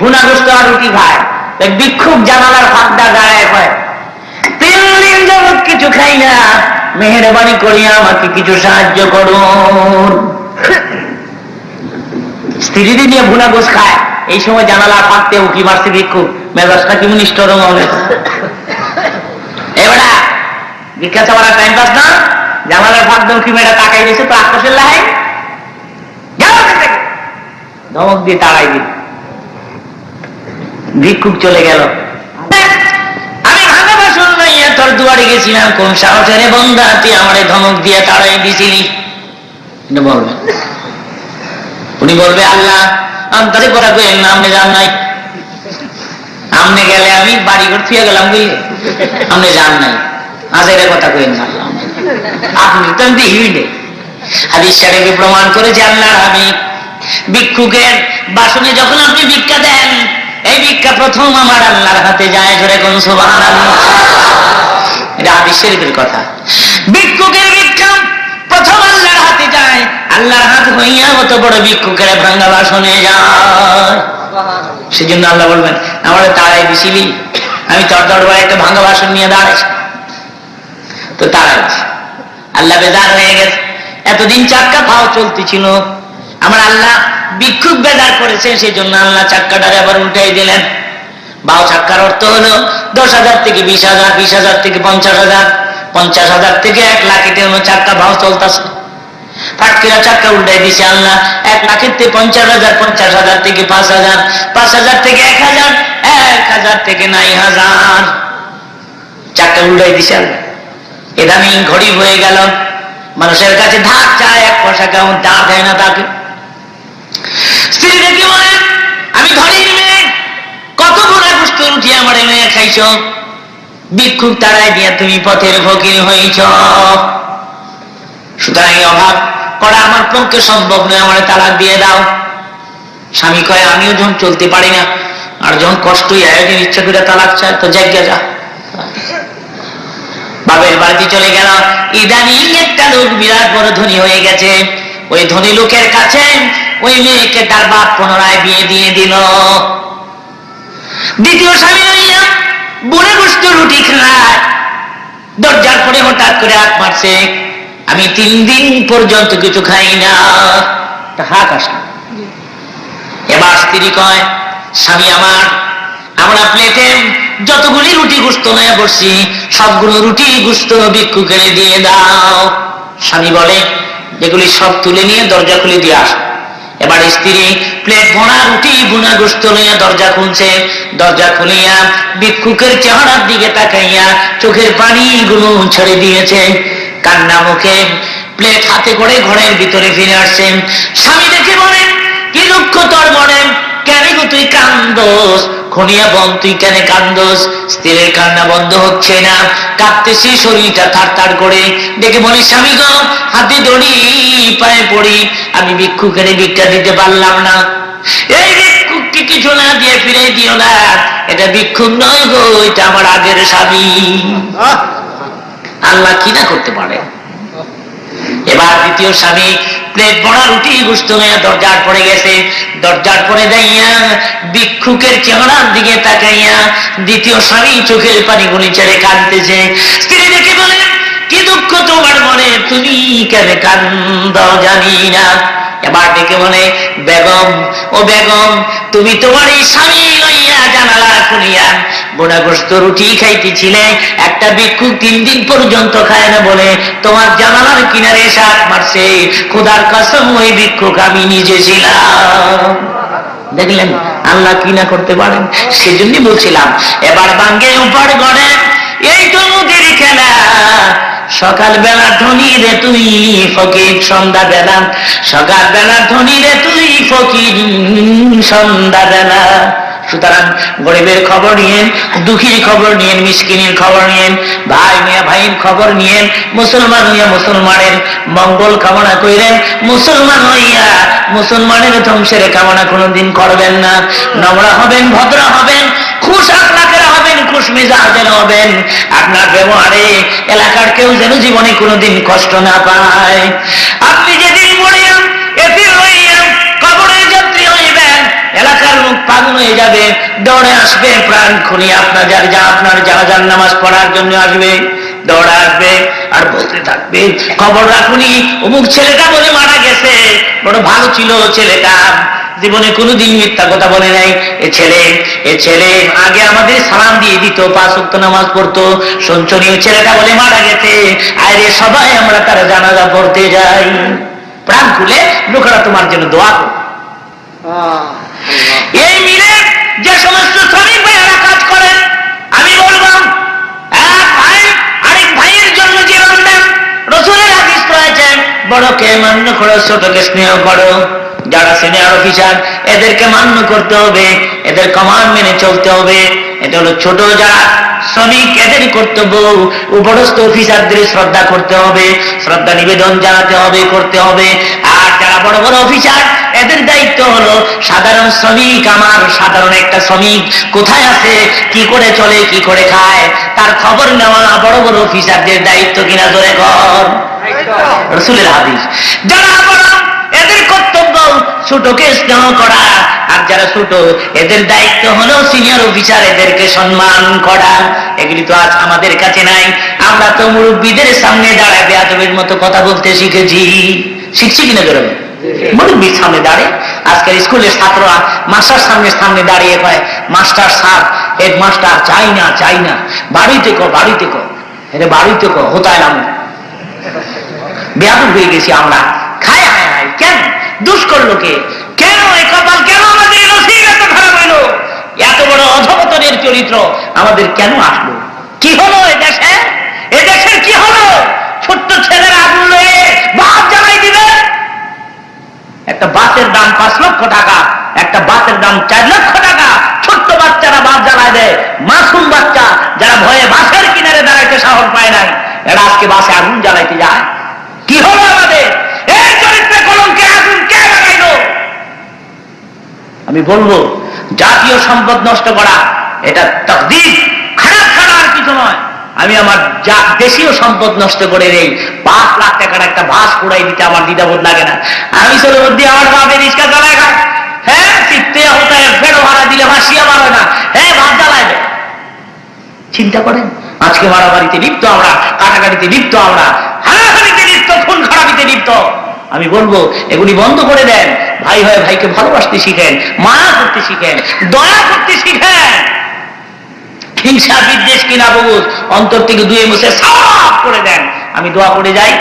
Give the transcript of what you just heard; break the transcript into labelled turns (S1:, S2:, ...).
S1: ভুনা গোস্ত আর রুটি খায় ভিক্ষুক জানালার ফাঁকটা গায়ে হয়। তিন দিন যাবৎ কিছু খাই না। মেহরবানি করিয়া আমাকে কিছু সাহায্য করুন। স্ত্রী নিয়ে ভুনা গোস খায়, এই সময় জানালা ফাঁকতে উকি মারছে ভিক্ষুক? মেজাজটা কি রঙ হবে এবারা ভিক্ষা চাওয়ার টাইম পাস না? জানালার ফাঁক দিয়ে উকি মেয়েটা তাকাই দিয়েছে তো আকাশের যাও ধমক দিয়ে তাড়াই দিল। ভিক্ষুক চলে গেল। আমি ভাঙা বাসন তোর দুয়ারে গেছিলাম, কোন বন্ধা, তুই ধমক দিয়ে উনি বলবে, আল্লাহ করা না যান নাই। আমনে গেলে আমি বাড়ি ঘর গেলাম বুঝলে? যান নাই। আজ এটা কথা না আপনি তো শরীফে প্রমাণ আমি ভিক্ষুকের বাসনে যখন আপনি ভিক্ষা দেন এই ভিক্ষা প্রথম আমার আল্লাহর হাতে যায় জোরে কোন সুবহানাল্লাহ। এটা শরীফের কথা। ভিক্ষুকের ভিক্ষা প্রথম আল্লাহর হাতে যায় আল্লাহর হাত হইয়া অত বড় ভিক্ষুকের ভাঙ্গা বাসনে যায়। সেজন্য আল্লাহ বলবেন আমার তারাই দিছিলি আমি তোর দরবারে একটা ভাঙ্গা বাসন নিয়ে দাঁড়াইছি। তো তারাই আল্লাহ বেজার হয়ে গেছে। এতদিন চাক্কা পাও চলতেছিল। আমার আল্লাহ বিক্ষুব বেদার করেছেন সেই জন্য আল্লাহ চাক্কাটারে আবার উল্টাই দিলেন। বাও চাক্কার অর্থ হলো দশ হাজার থেকে বিশ হাজার বিশ হাজার থেকে পঞ্চাশ হাজার পঞ্চাশ হাজার থেকে এক লাখ, এটা হলো চাক্কা ভাও চলতেছে। ফাটকিরা চাক্কা উল্টাই দিছে, আল্লাহ এক লাখের থেকে পঞ্চাশ হাজার পঞ্চাশ হাজার থেকে পাঁচ হাজার পাঁচ হাজার থেকে এক হাজার এক হাজার থেকে নাই হাজার। চাক্কা উল্টাই দিছে আল্লাহ। এদামি ঘড়ি হয়ে গেল। মানুষের কাছে ধার চায়, এক পয়সা কেমন দা দেয় না তাকে স্ত্রী দেখি বলে আমি ধরির মেয়ে কত গুণা গুস্ত রুটি খাইছ ভিক্ষুক তারাই দিয়া তুমি পথের ফকির হইছ। সুতরাং অভাব করা আমার পক্ষে সম্ভব নয়, আমার তালাক দিয়ে দাও। স্বামী কয়, আমিও যখন চলতে পারি না, আর যখন কষ্টই আয়োজন ইচ্ছা করে তালাক চায়, তো জায়গা যা। বাবের বাড়িতে চলে গেল। ইদানিং একটা লোক বিরাট বড় ধনী হয়ে গেছে। ওই ধনী লোকের কাছে ওই মেয়েকে তার বাপ পুনরায় বিয়ে দিয়ে দিল। দ্বিতীয় স্বামী বুড়ে গোস্ত রুটি খায়। দরজার পরে হঠাৎ করে হাত মারছে। আমি তিন দিন পর্যন্ত কিছু খাই না। হাত আসে এবার স্ত্রী কয়, স্বামী আমার, আমরা প্লেটে যতগুলি রুটি গুস্ত হয়ে বসছি, সবগুলো রুটি গুস্ত ভিক্ষুকে দিয়ে দাও। স্বামী বলে, যেগুলি সব তুলে নিয়ে দরজা খুলে দিয়ে আস। এবার স্ত্রী প্লেট ভরা রুটি গুনা গোস্ত লইয়া দরজা খুলছে। দরজা খুলিয়া ভিক্ষুকের চেহারার দিকে তাকাইয়া চোখের পানি গুলো ছেড়ে দিয়েছে। কান্না মুখে প্লেট হাতে করে ঘরের ভিতরে ফিরে আসছেন স্বামী দেখে বলেন, কি দুঃখ তোর মনে? কেন গো তুই কান্দোস? খনিয়া বন তুই কেন কান্দোস? স্ত্রীর কান্না বন্ধ হচ্ছে না। কাঁদতেছি শরীরটা থার থার করে। দেখে বলি স্বামী গো হাতে দড়ি পায়ে পড়ি। আমি ভিক্ষুকের ভিক্ষা দিতে পারলাম না। এই ভিক্ষুককে কিছু না দিয়ে ফিরে দিও না। এটা ভিক্ষুক নয় গো এটা আমার আগের স্বামী। আল্লাহ কি না করতে পারে? এবার দ্বিতীয় স্বামী প্লেট ভরা রুটি গুস্ত হয়ে দরজার পড়ে গেছে। দরজার পরে যাইয়া ভিক্ষুকের চেহারার দিকে তাকাইয়া দ্বিতীয় স্বামী চোখের পানি গুলি ছেড়ে কাঁদতেছে। স্ত্রী দেখে বলে, কি দুঃখ তোমার মনে, তুমি কেন কান্দ জানি না। এবার ডেকে বলে, বেগম, ও বেগম, তুমি তোমার এই স্বামী লইয়া জানালা খুলিয়া বোনাগ্রস্ত রুটি খাইতেছিলে, একটা ভিক্ষুক তিন দিন পর্যন্ত খায় না বলে, তোমার জানালার কিনারে মারছে কসম ওই ভিক্ষুক আমি নিজে ছিলাম। দেখলেন, আল্লাহ করতে পারেন, সেজন্যই বলছিলাম, এবার বাঙ্গে উপর গড়ে, এই তো মুখের খেলা। সকাল বেলা ধনী রে তুই, ফকির সন্ধ্যা বেলা সকাল বেলা ধনী রে তুই, ফকির সন্ধ্যা বেলা সুতরাং গরিবের খবর নিয়েন দুঃখীর খবর নিয়েন মিসকিনের খবর নিয়েন ভাই মিয়া, ভাইয়ের খবর নিয়েন মুসলমান হইয়া মুসলমানের মঙ্গল কামনা করিলেন মুসলমান হইয়া মুসলমানের ধ্বংসের কামনা কোনোদিন করবেন না। নম্রা হবেন, ভদ্র হবেন, খুশ আপনাকে হবেন, খুশ মেজাজের হবেন। আপনার ব্যবহারে এলাকার কেউ যেন জীবনে কোনোদিন কষ্ট না পায়। হয়ে যাবে দৌড়ে আসবে প্রাণ খুনি আপনার যার যা আপনার জানাজার নামাজ পড়ার জন্য আসবে দৌড়ে আসবে আর বলতে থাকবে খবর রাখুনি অমুক ছেলেটা বলে মারা গেছে বড় ভালো ছিল ছেলেটা জীবনে কোনোদিন মিথ্যা কথা বলে নাই এ ছেলে এ ছেলে আগে আমাদের সালাম দিয়ে দিত পাঁচ ওয়াক্ত নামাজ পড়তো সঞ্চনীয় ছেলেটা বলে মারা গেছে আরে সবাই আমরা তার জানাজা পড়তে যাই প্রাণ খুলে লোকেরা তোমার জন্য দোয়া করো এই মিলে যে সমস্ত শ্রমিক ভাইয়েরা কাজ করেন, আমি বললাম এক ভাই, আরেক ভাইয়ের জন্য জীবন দেন। রসুলের হাদিস রয়েছে বড়কে মান্য করো ছোটকে স্নেহ করো। যারা সিনিয়র অফিসার এদেরকে মান্য করতে হবে, এদের কমান্ড মেনে চলতে হবে। এটা হলো ছোট যারা শ্রমিক, এদের কর্তব্য। উপরস্থ অফিসারদের শ্রদ্ধা করতে হবে, শ্রদ্ধা নিবেদন জানাতে হবে, করতে হবে। যারা বড় বড় অফিসার, এদের দায়িত্ব হলো সাধারণ শ্রমিক। আমার সাধারণ একটা শ্রমিক কোথায় আছে? কি করে চলে, কি করে খায়? তার খবর নেওয়া বড় বড় অফিসারদের দায়িত্ব কিনা ধরে কর। রসুলের হাদিস। যারা এদের কর্তব্য ছোটকে স্নেহ করা। আর যারা ছোট, এদের দায়িত্ব হলো সিনিয়র অফিসার এদেরকে সম্মান করা। এগুলি তো আজ আমাদের কাছে নাই। আমরা তো মুরব্বীদের সামনে দাঁড়ায় বেয়াদবের মতো কথা বলতে শিখেছি। শিখছি কিনা বেরোবে মুরব্বীর সামনে দাঁড়িয়ে। স্কুলের ছাত্ররা মাস্টার সামনে সামনে দাঁড়িয়ে মাস্টার চাই না চাই না। বাড়িতে বাড়িতে এটা বাড়িতে নাম বেয়াদব হয়ে গেছি আমরা। খায় কেন? দুষ করল কে? কেন কপাল? কেন আমাদের এত খারাপ হইল এত বড় অধপতনের চরিত্র আমাদের কেন আসলো? কি হলো এ দেশে? কি হলো? ছোট্ট ছেলের আগুন লয়ে বাপ জ্বালাই দিবে একটা বাসের দাম পাঁচ লক্ষ টাকা, একটা বাসের দাম চার লক্ষ টাকা। ছোট্ট বাচ্চারা বাস জ্বালায় দেয়। মাসুম বাচ্চা যারা ভয়ে বাসের কিনারে দাঁড়াইতে সাহস পায় নাই, এরা আজকে বাসে আগুন জ্বালাইতে যায়। কি হলো আমাদের? এই চরিত্রে কলঙ্কে আগুন কে লাগাইলো? আমি বলব, জাতীয় সম্পদ নষ্ট করা, এটা তকদির। খারাপ আর কিছু নয়। আমি আমার দেশীয় সম্পদ নষ্ট করে নেই পাঁচ লাখ টাকার একটা ভাস পুরাই দিতে আমার দ্বিধাবোধ লাগে না। আমি চলে মধ্যে আমার বাপের রিক্সা চালায় খায়। হ্যাঁ চিত্তে হতে ফেরো ভাড়া দিলে ভাসিয়া মারবে না। হ্যাঁ ভাত জ্বালায় চিন্তা করেন, আজকে মারামারিতে লিপ্ত আমরা, কাটাকাটিতে লিপ্ত আমরা, হানাহানিতে লিপ্ত, খুন খারাপিতে লিপ্ত। আমি বলব, এগুলি বন্ধ করে দেন। ভাই হয় ভাইকে ভালোবাসতে শিখেন, মায়া করতে শিখেন, দয়া করতে শিখেন। হিংসা বিদ্বেষ কিনা বগুজ অন্তর থেকে দুয়ে মুছে সাফ করে দেন। আমি দোয়া করে যাই।